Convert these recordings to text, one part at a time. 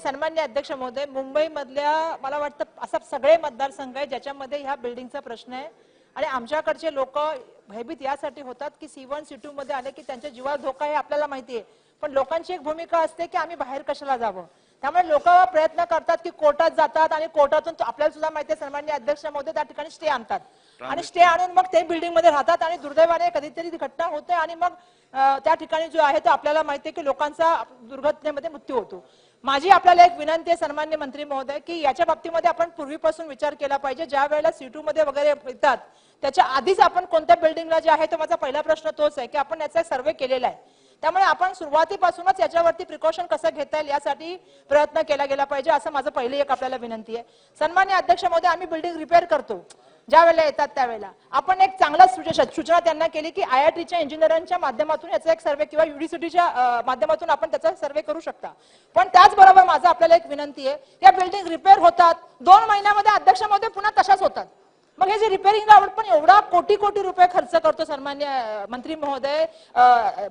सन्मान्य अध्यक्ष महोदय मुंबईमधल्या मला वाटतं असा सगळे मतदारसंघ आहे ज्याच्यामध्ये ह्या बिल्डिंगचा प्रश्न आहे. आणि आमच्याकडचे लोक भयभीत यासाठी होतात की सी वन सी टू मध्ये आले की त्यांच्या जीवाला धोका आहे आपल्याला माहिती आहे. पण लोकांची एक भूमिका असते की आम्ही बाहेर कशाला जावं? त्यामुळे लोक प्रयत्न करतात की कोर्टात जातात आणि कोर्टातून आपल्याला सुद्धा माहिती आहे सन्मान्य अध्यक्ष महोदय त्या ठिकाणी स्टे आणतात. आणि स्टे आणून मग ते बिल्डिंगमध्ये राहतात आणि दुर्दैवाने कधीतरी घटना होते आणि मग त्या ठिकाणी जो आहे तो आपल्याला माहिती आहे की लोकांचा दुर्घटनेमध्ये मृत्यू होतो. माझी आपल्याला एक विनंती आहे सन्मान्य मंत्री महोदय की याच्या बाबतीमध्ये आपण पूर्वीपासून विचार केला पाहिजे. ज्या वेळेला सीटू मध्ये वगैरे येतात त्याच्या आधीच आपण कोणत्या बिल्डिंगला जे आहे तो माझा पहिला प्रश्न तोच आहे की आपण याचा सर्वे केलेला आहे. त्यामुळे आपण सुरुवातीपासूनच याच्यावरती प्रिकॉशन कसं घेता येईल यासाठी प्रयत्न केला गेला पाहिजे असं माझं पहिली एक आपल्याला विनंती आहे. सन्मान्य अध्यक्ष महोदय आम्ही बिल्डिंग रिपेअर करतो. ज्या वेळेला येतात त्यावेळेला. आपण एक चांगला सूचना सूचना त्यांना केली की आय आय टीच्या इंजिनियरांच्या माध्यमातून याचा एक सर्वे किंवा युनिव्हर्सिटीच्या माध्यमातून आपण त्याचा सर्वे करू शकता. पण त्याचबरोबर माझा आपल्याला एक विनंती आहे या बिल्डिंग रिपेअर होतात. दोन महिन्यामध्ये अध्यक्ष महोदय पुन्हा तशाच होतात. मग हे जे रिपेअरिंग पण एवढा कोटी कोटी रुपये खर्च करतो सन्मान्य मंत्री महोदय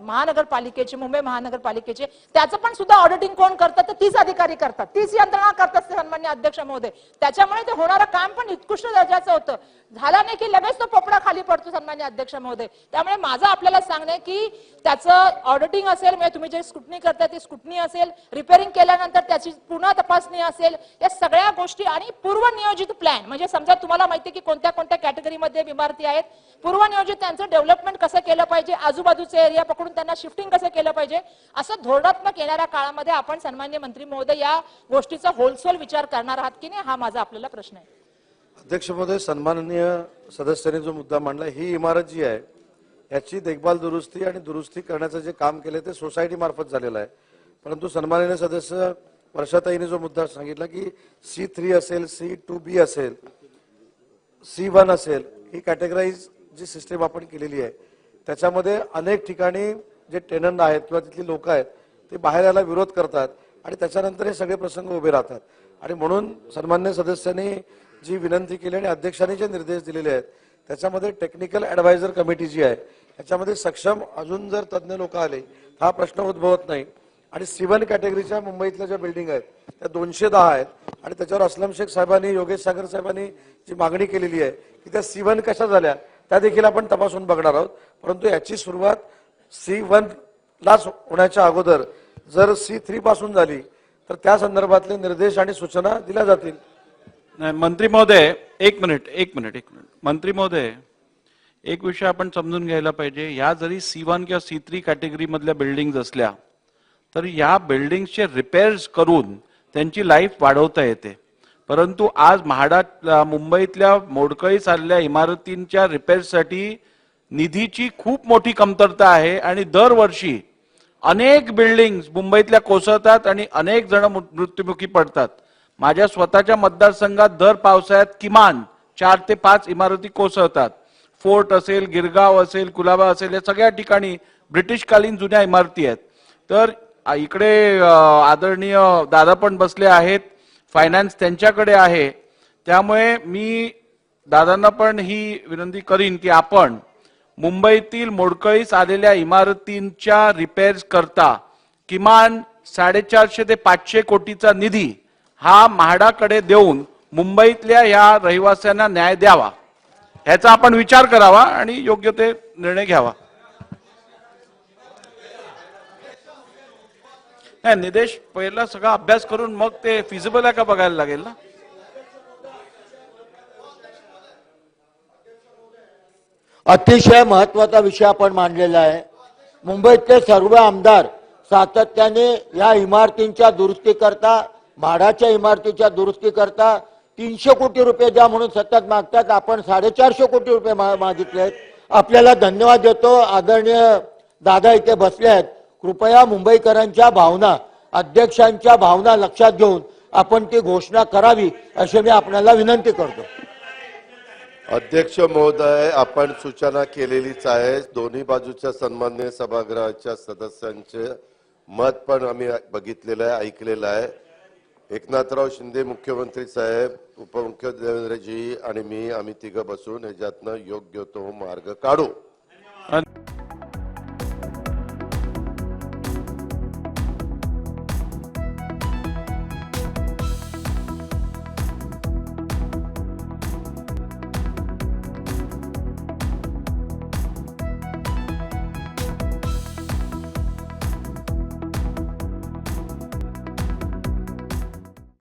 महानगरपालिकेचे मुंबई महानगरपालिकेचे त्याचं पण सुद्धा ऑडिटिंग कोण करतात तर तीच अधिकारी करतात. तीच यंत्रणा करतात सन्मान्य अध्यक्ष महोदय. त्याच्यामुळे ते होणारं काम पण उत्कृष्ट दर्जाचं होतं. झाला नाही की लगेच तो पोपडा खाली पडतो सन्मान्य अध्यक्ष महोदय. त्यामुळे माझं आपल्याला सांगणं की त्याचं ऑडिटिंग असेल म्हणजे तुम्ही जे स्कुटनी करताय ती स्कुटनी असेल रिपेअरिंग केल्यानंतर त्याची पुन्हा तपासणी असेल या सगळ्या गोष्टी आणि पूर्वनियोजित प्लॅन म्हणजे समजा तुम्हाला माहिती की कोणत्या कोणत्या कॅटेगरीमध्ये इमारती आहेत? पूर्वनियोजित त्यांचं डेव्हलपमेंट कसं केलं पाहिजे? आजूबाजूचे एरिया पकडून त्यांना शिफ्टिंग कसं केलं पाहिजे? असं धोरणात्मक येणाऱ्या काळामध्ये आपण सन्मान्य मंत्री महोदय या गोष्टीचा होलसेल विचार करणार आहात की नाही? हा माझा आपल्याला प्रश्न आहे. अध्यक्ष महोदय सन्माननीय सदस्यांनी जो मुद्दा मांडला ही इमारत जी आहे याची देखभाल दुरुस्ती आणि दुरुस्ती करण्याचं जे काम केलं ते सोसायटी मार्फत झालेलं आहे. परंतु सन्माननीय सदस्य वर्षाताईने जो मुद्दा सांगितला की सी थ्री असेल सी टू बी असेल सी वन असेल ही कॅटेगराईज जी सिस्टीम आपण केलेली आहे त्याच्यामध्ये अनेक ठिकाणी जे टेनंट आहेत किंवा तिथली लोक आहेत ते बाहेर यायला विरोध करतात आणि त्याच्यानंतर हे सगळे प्रसंग उभे राहतात. आणि म्हणून सन्मान्य सदस्यांनी जी विनंती केली आणि अध्यक्षांनी जे निर्देश दिलेले आहेत त्याच्यामध्ये टेक्निकल ऍडवायझर कमिटी जी आहे त्याच्यामध्ये सक्षम अजून जर तज्ज्ञ लोक आले हा प्रश्न उद्भवत नाही. आणि सिवन कॅटेगरीच्या मुंबईतल्या ज्या बिल्डिंग आहेत त्या दोनशे दहा आहेत. आणि त्याच्यावर असलम शेख साहेबांनी योगेश सागर साहेबांनी जी मागणी केलेली आहे की त्या सी वन कशा झाल्या त्या देखील आपण तपासून बघणार आहोत. परंतु याची सुरुवात सी वन लाच होण्याच्या अगोदर जर सी थ्री पासून झाली तर त्या संदर्भातले निर्देश आणि सूचना दिल्या जातील. नाही मंत्री महोदय एक मिनिट एक मिनिट एक मिनिट. मंत्री महोदय एक विषय आपण समजून घ्यायला पाहिजे. या जरी सी वन किंवा सी थ्री कॅटेगरी मधल्या बिल्डिंग असल्या तर या बिल्डिंगचे रिपेअर्स करून त्यांची लाईफ वाढवता येते. परंतु आज म्हाडात मुंबईतल्या मोडकळी चालल्या इमारतींच्या रिपेअरसाठी निधीची खूप मोठी कमतरता आहे आणि दरवर्षी अनेक बिल्डिंग मुंबईतल्या कोसळतात आणि अनेक जण मृ- मृत्युमुखी पडतात. माझ्या स्वतःच्या मतदारसंघात दर पावसाळ्यात किमान चार ते पाच इमारती कोसळतात. फोर्ट असेल गिरगाव असेल कुलाबा असेल या सगळ्या ठिकाणी ब्रिटिशकालीन जुन्या इमारती आहेत. तर इकडे आदरणीय दादा पण बसले आहेत. फायनान्स त्यांच्याकडे आहे. त्यामुळे मी दादांना पण ही विनंती करीन की आपण मुंबईतील मोडकळीस आलेल्या इमारतींच्या रिपेअर्स करता किमान साडेचारशे ते पाचशे कोटीचा निधी हा म्हाडाकडे देऊन मुंबईतल्या या रहिवाशांना न्याय द्यावा. ह्याचा आपण विचार करावा आणि योग्य ते निर्णय घ्यावा. नाही निदेश पहिला सगळा अभ्यास करून मग ते फिजिबल आहे का बघायला लागेल ना? अतिशय महत्त्वाचा विषय आपण मांडलेला आहे. मुंबईतले सर्व आमदार सातत्याने या इमारतींच्या दुरुस्तीकरता म्हाडाच्या इमारतीच्या दुरुस्तीकरता तीनशे कोटी रुपये द्या म्हणून सतत मागतात. आपण साडेचारशे कोटी रुपये मागितले आहेत आपल्याला धन्यवाद देतो. आदरणीय दादा इथे बसले आहेत. कृपया मुंबईकरांच्या भावना अध्यक्षांच्या भावना लक्षात घेऊन आपण ती घोषणा करावी अशी मी आपल्याला विनंती करतो. अध्यक्ष महोदय आपण सूचना केलेलीच आहे. दोन्ही बाजूच्या सन्मान्य सभागृहाच्या सदस्यांचे मत पण आम्ही बघितलेलं आहे ऐकलेलं आहे. एकनाथराव शिंदे मुख्यमंत्री साहेब उपमुख्यमंत्री देवेंद्रजी आणि मी आम्ही तिघं बसून ह्याच्यातनं योग्य तो मार्ग काढू.